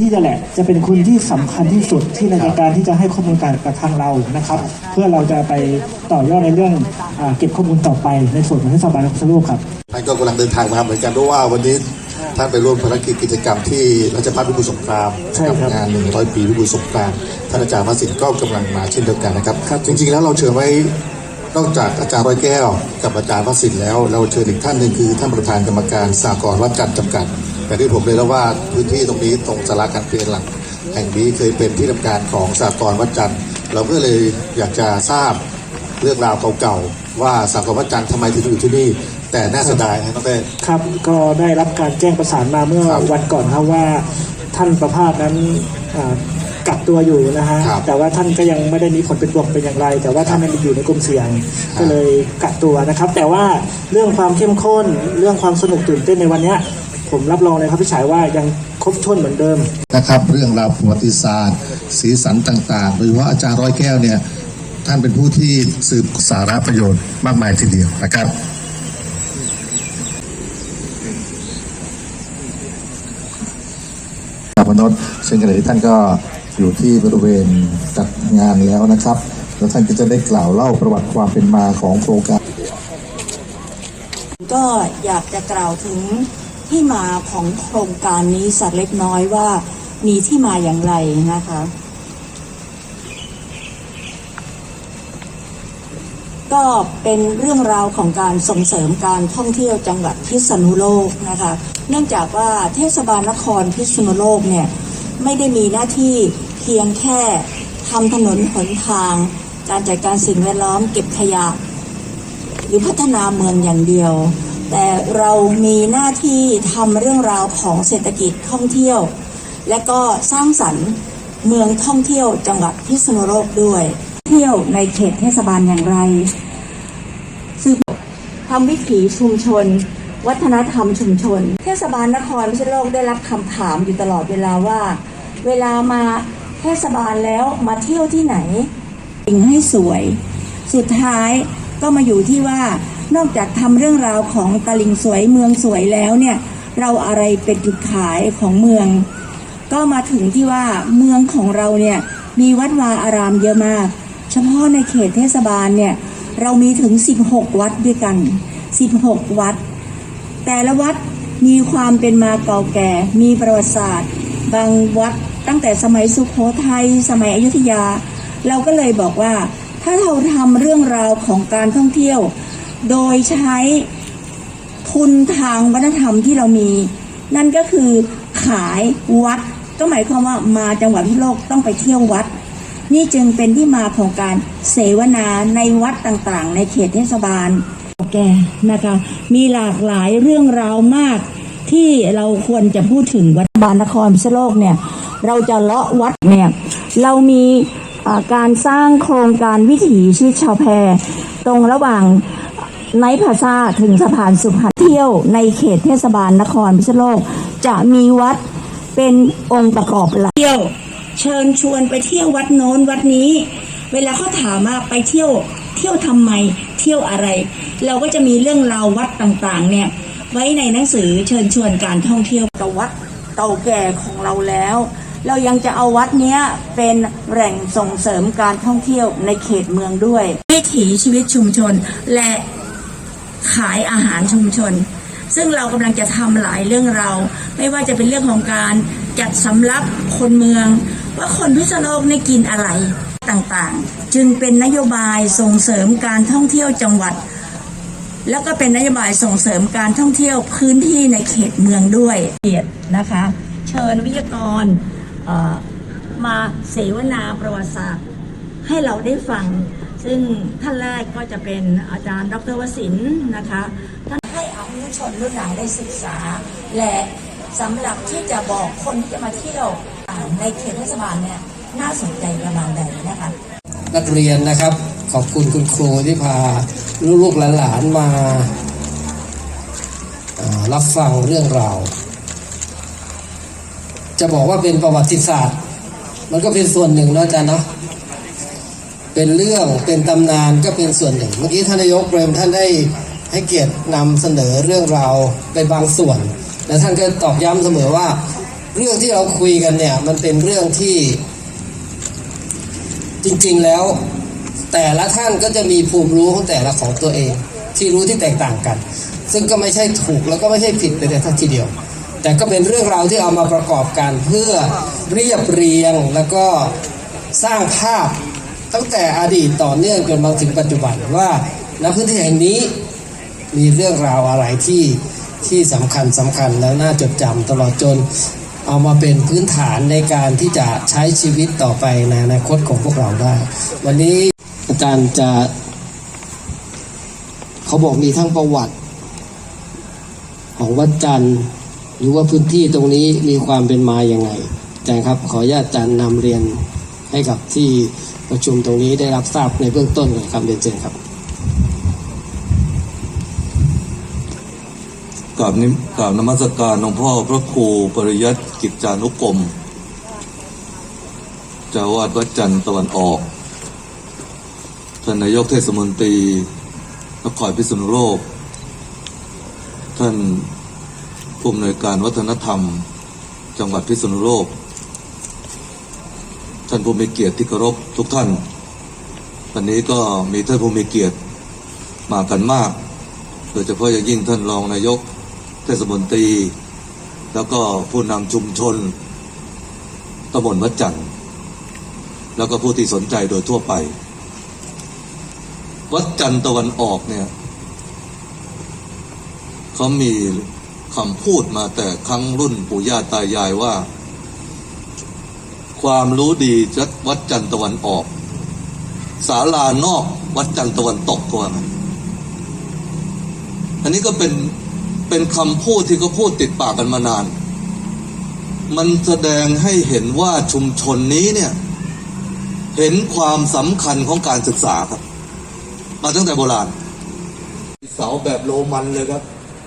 ที่จะแหละจะเป็นคนที่สำคัญที่สุดที่ในการที่จะให้ข้อมูลการกับทางเรานะครับ เพื่อเราจะไปต่อยอดในเรื่องอาเก็บข้อมูลต่อไปในส่วนของเทศบาลนครสรุปครับท่านก็กำลังเดินทางมาเหมือนกันด้วยว่าวันนี้ท่านไปร่วมภารกิจกิจกรรมที่ราชพัฒพิบูลสงครามใช่ครับงาน 100 ปีพิบูลสงครามท่านอาจารย์วสินก็กำลังมาเช่นเดียวกันนะครับครับจริงๆแล้วเราเชิญไว้นอกจากอาจารย์ร้อยแก้ว กับอาจารย์วสินแล้ว เราเชิญอีกท่านหนึ่งคือท่านประธานกรรมการสากลวัดจันทร์จำกัด แต่ที่ผมเลยแล้วว่าพื้นที่ตรงนี้ตรงสาราการเปลี่ยนหลักแห่งนี้เคยเป็นที่ทำการของสากลวัดจันทร์เราก็เลยอยากจะทราบเรื่องราวเก่าๆว่าสากลวัดจันทร์ทำไมถึงอยู่ที่นี่ แต่น่าเสียดายนะน้องเต้ครับก็ได้รับการแจ้งประสานมาเมื่อครับวันก่อนครับว่าท่านประภาสนั้นอ่ากักตัวอยู่นะฮะครับแต่ว่าท่านก็ยังไม่ได้มีผลเป็นบวกเป็นอย่างไร แต่ว่าท่านยังอยู่ในกลุ่มเสี่ยง ก็เลยกักตัวนะครับ แต่ว่าเรื่องความเข้มข้น เรื่องความสนุกตื่นเต้นในวันเนี้ย ผมรับรองเลยครับพี่ชายว่ายังครบถ้วนเหมือนเดิมนะครับ เรื่องราวประวัติศาสตร์ สีสันต่างๆโดยเฉพาะอาจารย์ร้อยแก้วเนี่ยท่านเป็นผู้ที่สืบสาระประโยชน์มากมายทีเดียวนะครับครับมนษย์ซึ่งขณะนี้ท่านก็อยู่ที่บริเวณจัดงานแล้วนะครับ แล้วท่านก็จะได้กล่าวเล่าประวัติความเป็นมาของโครงการ ก็อยากจะกล่าวถึง ที่มาของโครงการนี้สักเล็กน้อยว่ามีที่มาอย่างไรนะคะ ก็เป็นเรื่องราวของการส่งเสริมการท่องเที่ยวจังหวัดพิษณุโลกนะคะ เนื่องจากว่าเทศบาลนครพิษณุโลกเนี่ยไม่ได้มีหน้าที่เพียงแค่ทำถนนหนทาง การจัดการสิ่งแวดล้อมเก็บขยะ หรือพัฒนาเมืองอย่างเดียว แต่เรามีหน้าที่ทำเรื่องราวของเศรษฐกิจท่องเที่ยว และก็สร้างสรรค์เมืองท่องเที่ยวจังหวัดพิษณุโลกด้วย เที่ยวในเขตเทศบาลอย่างไรสืบทำวิถีชุมชน วัฒนธรรมชุมชน เทศบาลนครพิษณุโลกได้รับคำถามอยู่ตลอดเวลาว่า เวลามาเทศบาลแล้วมาเที่ยวที่ไหนสิ่งให้สวย สุดท้ายก็มาอยู่ที่ว่า นอกจากทำเรื่องราวของตลิ่งสวยเมืองสวยแล้วเนี่ยเราอะไรเป็นจุดขายของเมือง ก็มาถึงที่ว่าเมืองของเราเนี่ยมีวัดวาอารามเยอะมาก เฉพาะในเขตเทศบาลเนี่ยเรามีถึง 16 วัดด้วยกัน 16 วัด แต่ละวัดมีความเป็นมาเก่าแก่ มีประวัติศาสตร์ บางวัดตั้งแต่สมัยสุโขทัยสมัยอยุธยา เราก็เลยบอกว่า ถ้าเราทำเรื่องราวของการท่องเที่ยว โดยใช้ทุนทางวัฒนธรรมที่เรามี นั่นก็คือขายวัด ก็หมายความว่ามาจังหวัดพิโลกต้องไปเที่ยววัด นี่จึงเป็นที่มาของการเสวนาในวัดต่างๆ ในเขตเทศบาลแกนะคะมีหลากหลายเรื่องราวมาก ที่เราควรจะพูดถึงวัดบานนครพิษโลกเนี่ยเราจะเลาะวัดเนี่ยเรามีการสร้างโครงการวิถีชีวิตชาวแพตรงระหว่าง ไนท์พาซาถึงสะพานสุพรรณเที่ยวในเขตเทศบาลนครพิษณุโลก จะมีวัดเป็นองค์ประกอบหลักเที่ยว เชิญชวนไปเที่ยววัดโน้นวัดนี้ เวลาเขาถามว่าไปเที่ยวเที่ยวทำไมเที่ยวอะไร เราก็จะมีเรื่องราววัดต่างๆ เนี่ย ไว้ในหนังสือเชิญชวนการท่องเที่ยวกับวัดเก่าแก่ของเราแล้ว เรายังจะเอาวัดเนี้ยเป็นแหล่งส่งเสริมการท่องเที่ยวในเขตเมืองด้วย วิถีชีวิตชุมชนและ ขายอาหารชุมชน ซึ่งเรากำลังจะทำหลายเรื่องเรา ไม่ว่าจะเป็นเรื่องของการจัดสำรับคนเมือง ว่าคนพิษณุโลกนี่กินอะไรต่างๆ จึงเป็นนโยบายส่งเสริมการท่องเที่ยวจังหวัด แล้วก็เป็นนโยบายส่งเสริมการท่องเที่ยวพื้นที่ในเขตเมืองด้วยเกียรตินะคะ เชิญวิทยากรเอ่อมาเสวนาประวัติศาสตร์ ให้เราได้ฟัง ซึ่งท่านแรกก็จะเป็นอาจารย์ดรวสินนะคะท่านให้อนุชนรุ่นหลังได้ศึกษา และสำหรับที่จะบอกคนที่จะมาเที่ยวในเขตเทศบาลเนี่ยน่าสนใจประมาณใดนะคะนักเรียนนะครับขอบคุณคุณครูที่พาลูกๆหลานๆมารับฟังเรื่องราว จะบอกว่าเป็นประวัติศาสตร์ มันก็เป็นส่วนหนึ่งเนอะอาจารย์เนาะ เป็นเรื่องเป็นตำนานก็เป็นส่วนหนึ่ง เมื่อกี้ท่านนายกเบรมท่านได้ให้เกียรตินำเสนอเรื่องราวไปบางส่วน และท่านก็ตอกย้ำเสมอว่า เรื่องที่เราคุยกันเนี่ยมันเป็นเรื่องที่จริงๆแล้ว แต่ละท่านก็จะมีภูมิรู้ของแต่ละของตัวเอง ที่รู้ที่แตกต่างกัน ซึ่งก็ไม่ใช่ถูกแล้วก็ไม่ใช่ผิดไปแต่ทัทีเดียว แต่ก็เป็นเรื่องราวที่เอามาประกอบกันเพื่อเรียบเรียงแล้วก็สร้างภาพ ตั้งแต่อดีตต่อเนื่องจนมาถึงปัจจุบันว่าณพื้นที่แห่งนี้มีเรื่องราวอะไรที่ที่สำคัญสำคัญแล้วน่าจดจำตลอดจนเอามาเป็นพื้นฐานในการที่จะใช้ชีวิตต่อไปในอนาคตของพวกเราได้ วันนี้อาจารย์จะเขาบอกมีทั้งประวัติ ของวัดจันทร์หรือว่าพื้นที่ตรงนี้มีความเป็นมาอย่างไงอาจารย์ครับขออนุญาตอาจารย์นำเรียนให้กับที่ ประชุมตรงนี้ได้รับทราบในเบื้องต้นครับเรียนเชิญครับกราบนิกราบนมัสการหลวงพ่อพระครูปริยัติกิจจานุกรมเจ้าวาดวัดจันทร์ตะวันออกท่านนายกเทศมนตรีนครพิษณุโลก ท่านผู้อำนวยการวัฒนธรรม จังหวัดพิษณุโลกานผู้มีเกียรติที่เคารพทุกท่านวันนี้ก็มีท่านผู้มีเกียรติมากันมาก โดยเฉพาะอย่างยิ่งท่านรองนายกเทศมนตรี แล้วก็ผู้นำชุมชนตำบลวัดจันทร์แล้วก็ผู้ที่สนใจโดยทั่วไป วัดจันทร์ตะวันออกเนี่ยเขามีคำพูดมาแต่ครั้งรุ่นปู่ย่าตายายว่า ความรู้ดีจะวัดจันทร์ตะวันออก ศาลานอกวัดจันทร์ตะวันตกกว่าไงอันนี้ก็เป็นเป็นคำพูดที่เขาพูดติดปากกันมานาน มันแสดงให้เห็นว่าชุมชนนี้เนี่ย เห็นความสำคัญของการศึกษาครับ มาตั้งแต่โบราณ เสาแบบโรมันเลยครับ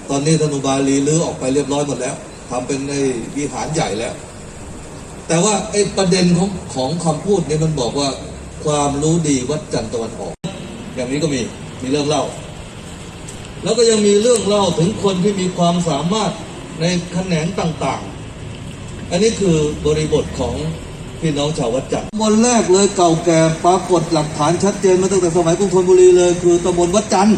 ตอนนี้ธนุบาลีลื้อออกไปเรียบร้อยหมดแล้วทำเป็นในวิหารใหญ่แล้ว แต่ว่าไอ้ประเด็นของของคำพูดเนี่ยมันบอกว่าความรู้ดีวัดจันทร์ตะวันออก อย่างนี้ก็มีมีเรื่องเล่า แล้วก็ยังมีเรื่องเล่าถึงคนที่มีความสามารถในแขนงต่างๆ อันนี้คือบริบทของพี่น้องชาววัดจันทร์ตำบลแรกเลยเก่าแก่ปรากฏหลักฐานชัดเจนมาตั้งแต่สมัยกรุงธนบุรีเลย คือตำบลวัดจันทร์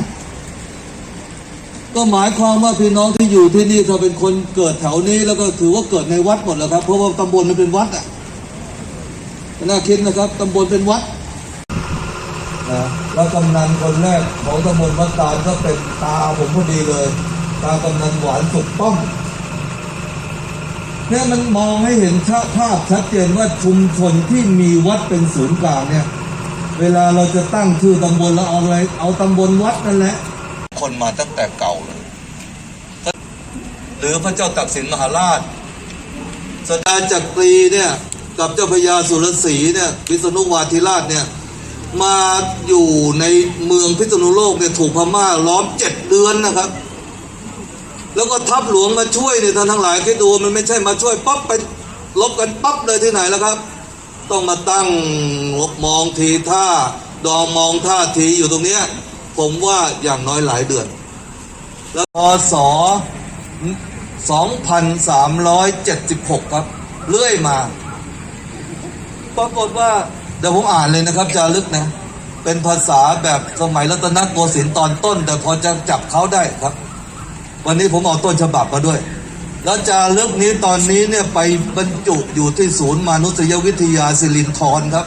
ก็หมายความว่าพี่น้องที่อยู่ที่นี่ถ้าเป็นคนเกิดแถวนี้ แล้วก็ถือว่าเกิดในวัดหมดแล้วครับเพราะว่าตำบลมันเป็นวัดอะน่าคิดนะครับตำบลเป็นวัดนะแล้วกำนันคนแรกของตำบลวัดตาลก็เป็นตาผมพอดีเลย ตากำนันหวานสุกป้อมเนี่ยมันมองให้เห็นภาพชัดเจนว่าชุมชนที่มีวัดเป็นศูนย์กลางเนี่ย เวลาเราจะตั้งชื่อตำบลเราเอาอะไรเอาตำบลวัดนั่นแหละ คนมาตั้งแต่เก่าเลย หรือพระเจ้าตักสินมหาราชสดาจักรีเนี่ยกับเจ้าพญาสุรศรีเนี่ยวิษณุวาธิราชเนี่ยมาอยู่ในเมืองพิษณุโลกเนี่ยถูกพม่าล้อมเจ็ดเดือนนะครับ แล้วก็ทัพหลวงมาช่วยเนี่ยท่านทั้งหลายคิดดูมันไม่ใช่มาช่วยปั๊บไปลบกันปั๊บเลยที่ไหนแล้วครับ ต้องมาตั้งมองทีท่า ดองมองท่าทีอยู่ตรงเนี้ย ผมว่าอย่างน้อยหลายเดือน แล้วพศ2376 ครับ เรื่อยมา ปรากฏว่า เดี๋ยวผมอ่านเลยนะครับ จารึกนะ เป็นภาษาแบบสมัยรัตนโกสินทร์ตอนต้น แต่พอจะจับเขาได้ครับ วันนี้ผมเอาต้นฉบับมาด้วย แล้วจารึกนี้ตอนนี้เนี่ยไปบรรจุอยู่ที่ศูนย์มนุษยวิทยาสิรินธรครับ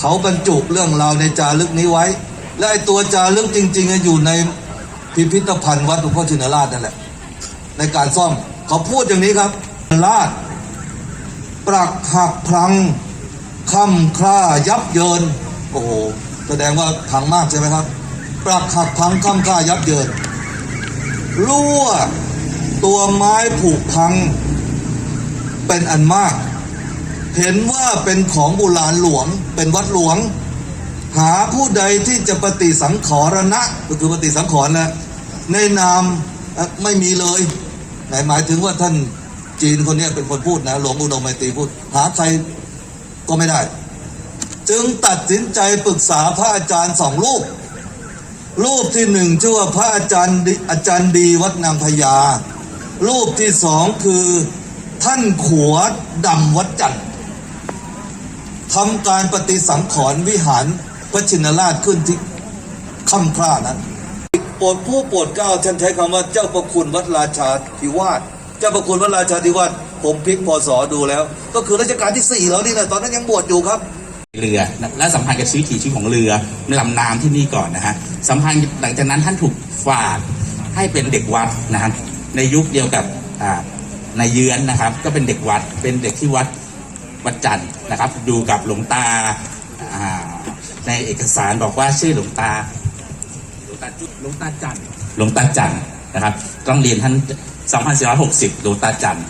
เขาบรรจุเรื่องราวในจารึกนี้ไว้ และไอตัวจารึกจริงๆออยู่ในพิพิธภัณฑ์วัดหลวงพ่อชินราชนั่นแหละ ในการซ่อมเขาพูดอย่างนี้ครับราชปรักหักพลังค่ำคร่ายับเยิน โอ้โหแสดงว่าพังมากใช่ไหมครับ ปรักหักพังค่ำคร่ายับเยินรั่วตัวไม้ผูกพังเป็นอันมาก เห็นว่าเป็นของโบราณหลวงเป็นวัดหลวง หาผู้ใดที่จะปฏิสังขรณะก็คือปฏิสังขรณ์นะในนามไม่มีเลยหนหมายถึงว่าท่านจีนคนนี้เป็นคนพูดนะหลวงอุดมไมตรีพูด หาใครก็ไม่ได้ จึงตัดสินใจปรึกษาพระอาจารย์สองรูป รูปที่หนึ่งชื่อว่าพระอาจารย์อาจารย์ดีวัดนางพญารูปที่สองคือท่านขัวดำวัดจันทร์ทำการปฏิสังขรณ์วิหาร พระชินราชขึ้นที่ค่ำคร่านั้นโปรดผู้โปรดเก้าท่านใช้คำว่าเจ้าประคุณวัดราชาธิวาสเจ้าประคุณวัดราชาธิวาสผมพลิกพศดูแล้ว ก็คือรัชกาลที่สี่แล้วนี่นะตอนนั้นยังบวชอยู่ครับ เรือและสัมพันธ์กับชีวิตถีชีวิตของเรือลำน้ำที่นี่ก่อนนะฮะสัมพันธ์หลังจากนั้นท่านถูกฝากให้เป็นเด็กวัดนะฮะในยุคเดียวกับนายเยือนนะครับ ก็เป็นเด็กวัดเป็นเด็กที่วัดวัดจันทร์นะครับอยู่กับหลวงตา ในเอกสารบอกว่าชื่อหลวงตาหลวงตาจุหลวงตาจันทร์หลวงตาจันทร์นะครับ ต้องเรียนท่าน 2460 หลวงตาจันทร์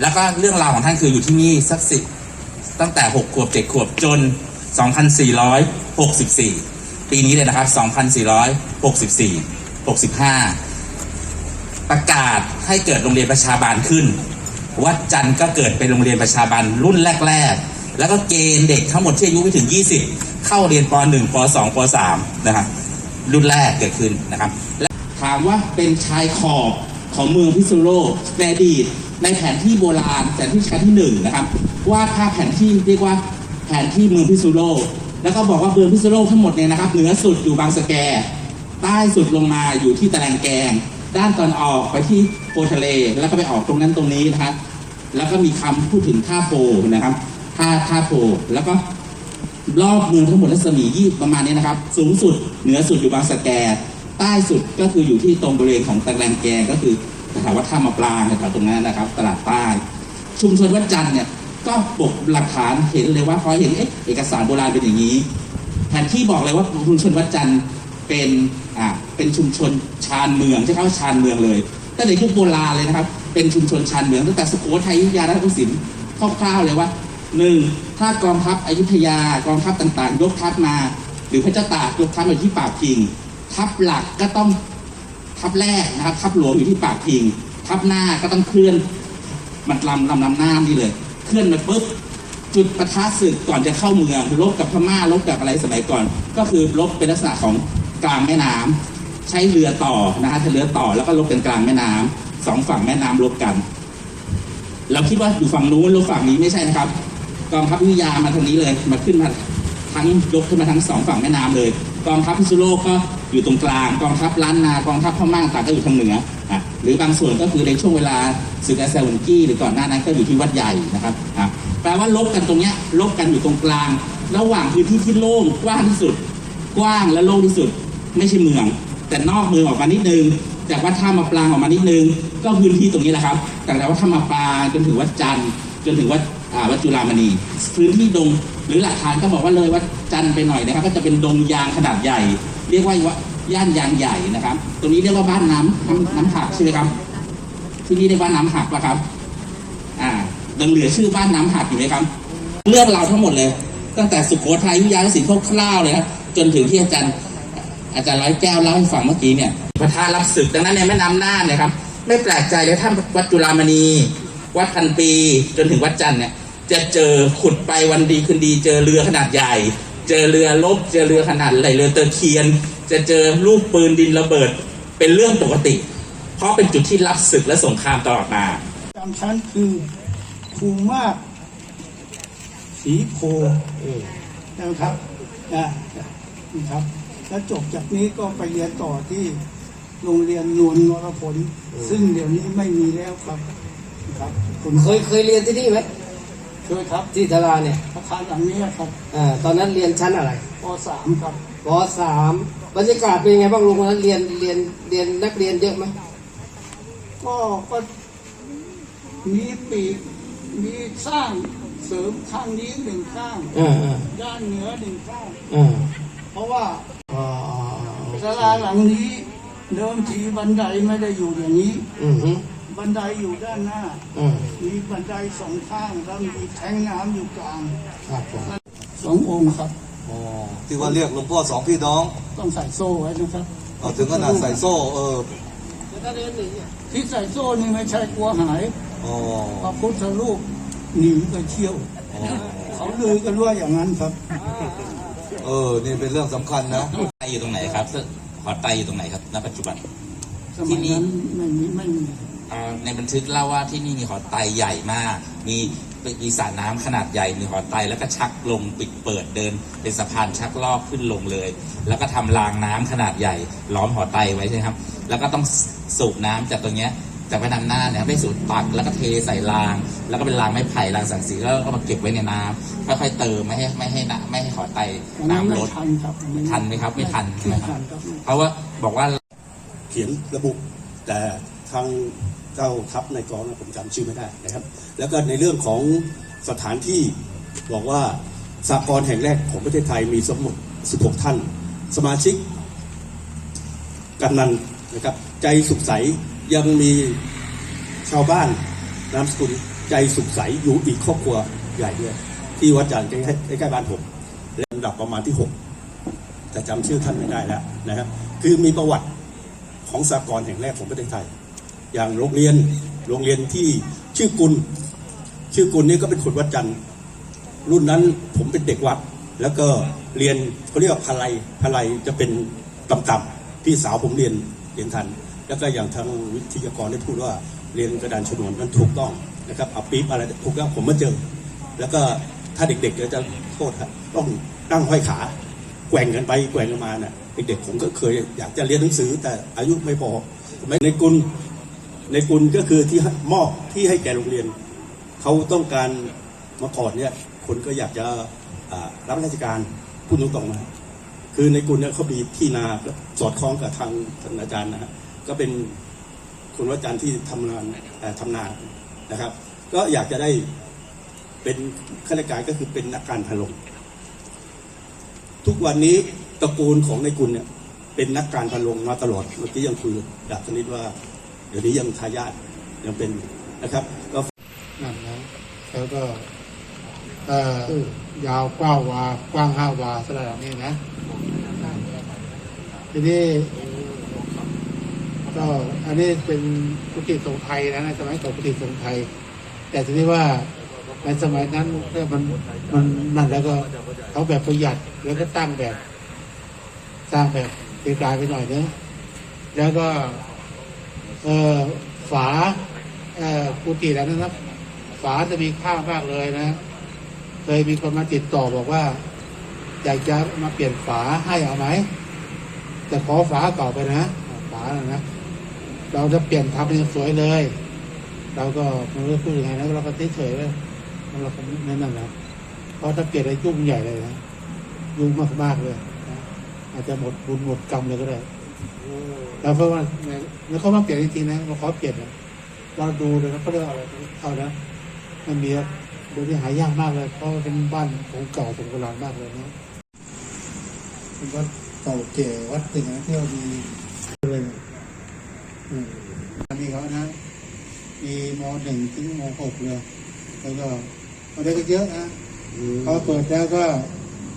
แล้วก็เรื่องราวของท่านคืออยู่ที่นี่สักสิบตั้งแต่ 6 ขวบ 7 ขวบจน 2464 ปีนี้เลยนะครับ 2464 65 ประกาศให้เกิดโรงเรียนประชาบาลขึ้น วัดจันทร์ก็เกิดเป็นโรงเรียนประชาบาลรุ่นแรก ๆ แล้วก็เกณฑ์เด็กทั้งหมดที่อายุไม่ถึง 20 เข้าเรียนป .1 ป .2 ป .3 นะครับรุ่นแรกเกิดขึ้นนะครับและถามว่าเป็นชายขอบของเมืองพิษณุโลกในอดีตในแผนที่โบราณแผนที่ชั้นที่หนึ่งนะครับวาดภาพแผนที่เรียกว่าแผนที่เมืองพิษณุโลกแล้วก็บอกว่าเมืองพิษณุโลกทั้งหมดเนี่ยนะครับเหนือสุดอยู่บางสะแก ใต้สุดลงมาอยู่ที่ตะแลงแกง ด้านตอนออกไปที่โพทะเล แล้วก็ไปออกตรงนั้นตรงนี้นะครับแล้วก็มีคำพูดถึงท่าโพนะครับท่าท่าโพแล้วก็ รอบเมืองทั้งหมดรัศมียี่ประมาณนี้นะครับ สูงสุดเหนือสุดอยู่บางสะแก ใต้สุดก็คืออยู่ที่ตรงบริเวณของตะแลงแกงก็คือแถววัดท่ามาปลางแถวตรงนั้นนะครับ ตลาดใต้ ชุมชนวัดจันทร์เนี่ยก็ปกหลักฐานเห็นเลยว่าพอเห็นเอ๊ะเอกสารโบราณเป็นอย่างนี้แผนที่บอกเลยว่าชุมชนวัดจันทร์เป็นอ่าเป็นชุมชนชานเมืองใช่ไหมว่าชานเมืองเลยตั้งแต่ยุคโบราณเลยนะครับ เป็นชุมชนชานเมืองตั้งแต่สุโขทัยยุธยาและทุสินคร่าวๆเลยว่า หนึ่งถ้ากองทัพอยุธยากองทัพต่างๆ ยกทัพมา หรือพระเจ้าตากยกทัพมาที่ปากพิง ทัพหลักก็ต้องทัพแรกนะครับทัพหลวงอยู่ที่ปากพิง ทัพหน้าก็ต้องเคลื่อนมันลำลำลำน้ำนี่เลย เคลื่อนมาปุ๊บจุดประทะศึกก่อนจะเข้าเมืองรบกับพม่ารบกับอะไรสมัยก่อน ก็คือรบเป็นลักษณะของกลางแม่น้ำใช้เรือต่อนะฮะใช้เรือต่อแล้วก็รบเป็นกลางแม่น้ำสองฝั่งแม่น้ำรบกัน เราคิดว่าอยู่ฝั่งนู้นรบฝั่งนี้ไม่ใช่นะครับ กองทัพวิทยามาทางนี้เลย มาขึ้นมาทั้งยกขึ้นมาทั้งสองฝั่งแม่น้ำเลย กองทัพพิษณุโลกก็อยู่ตรงกลาง กองทัพล้านนากองทัพพม่าต่างก็อยู่ทางเหนืออะหรือบางส่วนก็คือในช่วงเวลาศึกอสเซลนกี้หรือก่อนหน้านั้นก็อยู่ที่วัดใหญ่นะครับอะแปลว่าลบกันตรงเนี้ยลบกันอยู่ตรงกลาง ระหว่างพื้นที่ที่โล่งกว้างที่สุด กว้างและโล่งที่สุด ไม่ใช่เมือง แต่นอกเมืองออกมานิดนึงจากวัดท่ามาปรางออกมานิดนึง ก็พื้นที่ตรงนี้แหละครับตั้งแต่วัดท่ามาปรางจนถึงวัดจันทร์จนถึงวัด วัดจุฬามณีพื้นที่ดงหรือหลักฐานก็บอกว่าเลยวัดจันไปหน่อยนะครับ ก็จะเป็นดงยางขนาดใหญ่ เรียกว่าย่านยางใหญ่นะครับ ตรงนี้เรียกว่าบ้านน้ำน้ำน้ำหักใช่ไหมครับ ที่นี่เรียกว่าน้ำหักปะครับ อ่ายังเหลือชื่อบ้านน้ำหักอยู่ไหมครับ เรื่องราวทั้งหมดเลย ตั้งแต่สุโขทัยยุยาสินคร่าวๆเลยครับจนถึงที่อาจารย์อาจารย์ร้อยแก้วเล่าให้ฟังเมื่อกี้เนี่ยพระธาตุรับศึกดังนั้นในแม่น้ำน่านนี่ยครับ ไม่แปลกใจเลยท่านวัดจุฬามณี วัดพันปี จนถึงวัดจันทร์เนี่ย จะเจอขุดไปวันดีคืนดีเจอเรือขนาดใหญ่ เจอเรือลบเจอเรือขนาดไหลเรือเตอร์เคียน จะเจอลูกปืนดินระเบิดเป็นเรื่องปกติ เพราะเป็นจุดที่รับศึกและสงครามตลอดมาจำชั้นคือภูมาศสีโพนะครับนะนะครับแล้วจบจากนี้ก็ไปเรียนต่อที่โรงเรียนนวลนรผลซึ่งเดี๋ยวนี้ไม่มีแล้วครับครับผมเคยเคยเรียนที่นี่ไหม เคยครับที่ทาราเนี่ยอาคารหลังนี้ครับอ่าตอนนั้นเรียนชั้นอะไรป .3 ครับปสามบรรยากาศเป็นยังไงบ้างลุงวันนั้นเรียนเรียนเรียนนักเรียนเยอะไหมก็ก็มีปีกมีสร้างเสริมข้างนี้หนึ่งข้างอ่าอ่าด้านเหนือหนึ่งข้าง อ่าเพราะว่าอ่าศาลาหลังนี้เดิมทีบันไดไม่ได้อยู่อย่างนี้ อือฮึ บันไดอยู่ด้านหน้า อืมมีบันไดสองข้างแล้วมีแทงน้ำอยู่กลางครับผมสององค์ครับ อ๋อที่ว่าเรียกหลวงพ่อสองพี่น้องต้องใส่โซ่ไว้นะครับเอาถึงขนาดใส่โซ่เออที่ใส่โซ่นี่ไม่ใช่กลัวหายอ๋อพระพุทธรูปหนีไปเที่ยว อ๋อเขาลือกันว่าอย่างนั้นครับ เออ นี่เป็นเรื่องสำคัญนะ ไตอยู่ตรงไหนครับหอไตอยู่ตรงไหนครับ ณ ปัจจุบัน สมัยนั้นไม่มีไม่มีอเอ่อ ในบันทึกเล่าว่าที่นี่มีหอไตใหญ่มาก มีมีสระน้ำขนาดใหญ่มีหอไตแล้วก็ชักลงปิดเปิดเดิน เป็นสะพานชักลอกขึ้นลงเลย แล้วก็ทำรางน้ำขนาดใหญ่ล้อมหอไตไว้ใช่ไหมครับ แล้วก็ต้องสูบน้ำจากตรงเนี้ยจากแม่น้ำน่านเนี่ยไปสูบตักแล้วก็เทใส่ราง แล้วก็เป็นรางไม้ไผ่รางสังสีแล้วก็มาเก็บไว้ในน้ำค่อยๆเติมไม่ให้ไม่ให้น้ำไม่ให้หอไตอันนั้นน้ำไม่ลดทันครับอัทันไหมครับ ไม่ทันใช่ไหมไม่คทัรับนครับเพราะว่าบอกว่าเขียนระบุแต่ทาง เจ้าทัพในกองนะผมจำชื่อไม่ได้นะครับ แล้วก็ในเรื่องของสถานที่บอกว่าสากลแห่งแรกของประเทศไทยมีสมมุติ16 ท่าน สมาชิกกำนันนะครับ ใจสุขใสยังมีชาวบ้านนามสกุลใจสุขใสอยู่อีกครอบครัวใหญ่ด้วยที่วัดจันทร์ใกล้ใกล้บ้านผมละลำดับประมาณที่ 6 แต่จำชื่อท่านไม่ได้แล้วนะครับ คือมีประวัติของสากลแห่งแรกของประเทศไทย อย่างโรงเรียนโรงเรียนที่ชื่อกุล ชื่อกุลนี่ก็เป็นคนวัดจันทร์รุ่นนั้นผมเป็นเด็กวัด แล้วก็เรียนเขาเรียกว่าพลัยพลัยจะเป็นต่ำๆพี่สาวผมเรียนเรียนทัน แล้วก็อย่างทางวิทยากรได้พูดว่าเรียนกระดานชนวนนั้นถูกต้องนะครับเอาปี๊บอะไรถูกต้องผมมาเจอ แล้วก็ถ้าเด็กๆจะโทษครับต้องนั่งห้อยขาแกว่งกันไปแกว่งกันมาน่ะเด็กๆผมก็เคยอยากจะเรียนหนังสือแต่อายุไม่พอในกุล ในกุลก็คือที่มอบที่ให้แก่โรงเรียน เขาต้องการมาก่อนเนี่ยคนก็อยากจะรับราชการพูดตรงๆนะคือในกุลเนี่ยเขามีที่นาสอดคล้องกับทางท่านอาจารย์นะฮะก็เป็นคนวัจันทร์ที่ทำงานเอ่อทำนานะครับ ก็อยากจะได้เป็นข้าราชการก็คือเป็นนักการพลงทุกวันนี้ตระกูลของในกุลเนี่ยเป็นนักการพลงมาตลอดเมื่อกี้ยังคุยกับบชนิดว่า เดี๋ยวนี้ยังทายาทยังเป็นนะครับก็นั่นนะแล้วก็เอ่อยาวเก้าวากว้างห้าวาสลับนี้นะทีนี้ก็อันนี้เป็นกุฏิทรงไทยนะในสมัยก่อนกุฏิทรงไทย แต่ทีนี้ว่าในสมัยนั้นเมื่อมันมันนั่นแล้วก็เขาแบบประหยัดแล้วก็ตั้งแบบ สร้างแบบตีกลายไปหน่อยนึงแล้วก็ ฝาเออกุฏิแล้วนะครับ ฝาจะมีค่ามากเลยนะ เคยมีคนมาติดต่อบอกว่า อยากจะมาเปลี่ยนฝาให้เอาไหมแต่ขอฝาเก่าไปนะฝานะนะเราจะเปลี่ยนทำเป็นสวยเลย เราก็ไม่รู้พูดยังไงนะเราก็เฉยๆเลยเราก็ไม่นั่นนะเพราะถ้าเปลี่ยนอะไรยุ่งใหญ่เลยนะยุ่งมากๆเลยนะอาจจะหมดบุญหมดกรรมเลยก็ได้ แล้วเพราะว่าแล้วเขามาเปลี่ยนจริงๆนะเราขอเปลี่ยนนะเราดูเลยนะเขาเรียกอะไรเอานะมันมีเดี๋ยวนี้หายากมากเลย เพราะว่าเป็นบ้านของเก่าของโบราณมากเลยนะเป็นวัดเก่าแก่วัดหนึ่งนะที่เรามีเลยอืมอันนี้เขานะมีมหนึ่งถึงมหกเลยแล้วก็มาได้ก็เยอะนะพอเปิดแล้วก็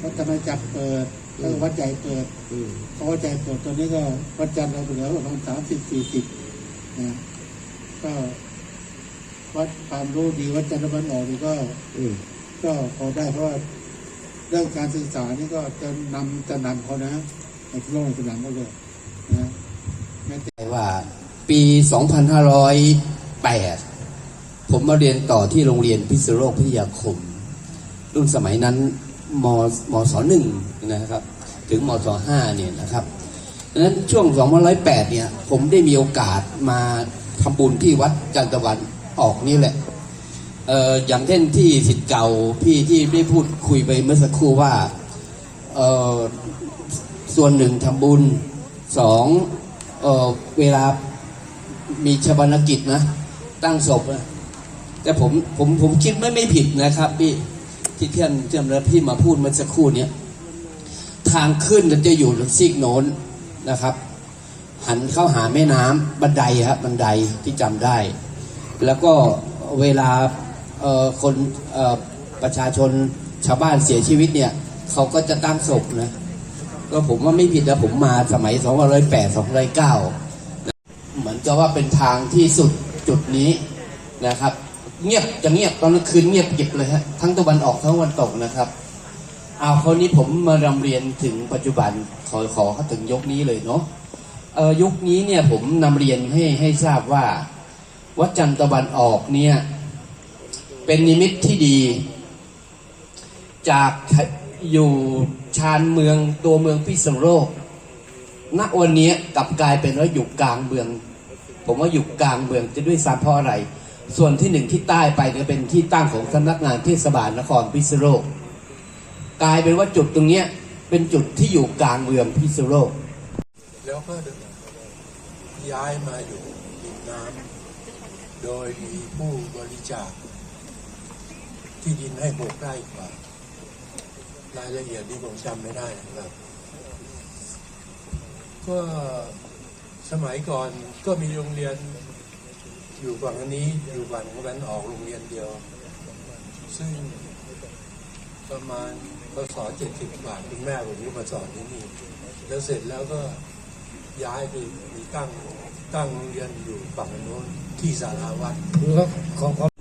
วัดธรรมจักรเปิด แล้วก็วัดใหญ่เปิดพอวัดใหญ่เปิดตอนนี้ก็วัดจันทร์เราเหลือประมาณสามสิบสี่สิบนะก็วัดความรู้ดีวัดจันทร์บันออกนี่ก็ก็พอได้เพราะว่าเรื่องการศึกษานี่ก็จะนำจะนำเขานะในทั่วโลกจะนำเขาเลยนะแม้แต่ว่า ปี2508ผมมาเรียนต่อที่โรงเรียนพิศนุโลกพิทยาคม รุ่นสมัยนั้น มมศหนึ่งนะครับ ถึงมศห้าเนี่ยนะครับดังนั้นช่วง 2508 เนี่ย ผมได้มีโอกาสมาทำบุญที่วัดจันทวันออกนี่แหละเอ่ออย่างเช่นที่สิทธิ์เก่าพี่ที่ได้พูดคุยไปเมื่อสักครู่ว่าเอ่อส่วนหนึ่งทำบุญสองเอ่อเวลามีชาปนกิจนะ ตั้งศพนะแต่ผมผมผมคิดไม่ไม่ผิดนะครับพี่ ที่เที่ยนเที่ยนแล้วพี่มาพูดเมื่อสักครู่เนี้ยทางขึ้นจะอยู่ซีกโน้นนะครับ หันเข้าหาแม่น้ำบันไดครับบันไดที่จำได้ แล้วก็เวลาคนประชาชนชาวบ้านเสียชีวิตเนี่ยเขาก็จะตั้งศพนะก็ผมว่าไม่ผิดนะผมมาสมัย 208 2009เหมือนกับว่าเป็นทางที่สุดจุดนี้นะครับ เงียบจะเงียบตอนกลางคืนเงียบกริบเลยฮะทั้งตะวันออกทั้งตะวันตกนะครับเอาคราวนี้ผมมารำเรียนถึงปัจจุบันขอขอถึงยกนี้เลยเนาะเอ่อยุคนี้เนี่ยผมนำเรียนให้ให้ทราบว่า วัดจันทร์ตะวันออกเนี่ยเป็นนิมิตที่ดี จากอยู่ชานเมืองตัวเมืองพิษณุโลกณวันนี้กลับกลายเป็นว่าอยู่กลางเมือง ผมว่าอยู่กลางเมืองจะด้วยซ้ำเพราะอะไร ส่วนที่หนึ่งที่ใต้ไปจะเป็นที่ตั้งของสำนักงานเทศบาลนครพิษณุโลกกลายเป็นว่าจุดตรงเนี้ยเป็นจุดที่อยู่กลางเมืองพิษณุโลก แล้วก็ย้ายมาอยู่ริมน้ำโดยมีผู้บริจาคที่ดินให้หกไร่กว่ารายละเอียดที่ผมจำไม่ได้นะครับ ก็สมัยก่อนก็มีโรงเรียน อยู่ฝั่งนี้อยู่ฝั่งแว้นออกโรงเรียนเดียว ซึ่งประมาณพศเจ็ดสิบบาทคุณแม่ผมก็มาสอนที่นี่แล้วเสร็จแล้วก็ย้ายไปมีตั้งตั้งโรงเรียนอยู่ฝั่งโน้นที่สาราวัดของ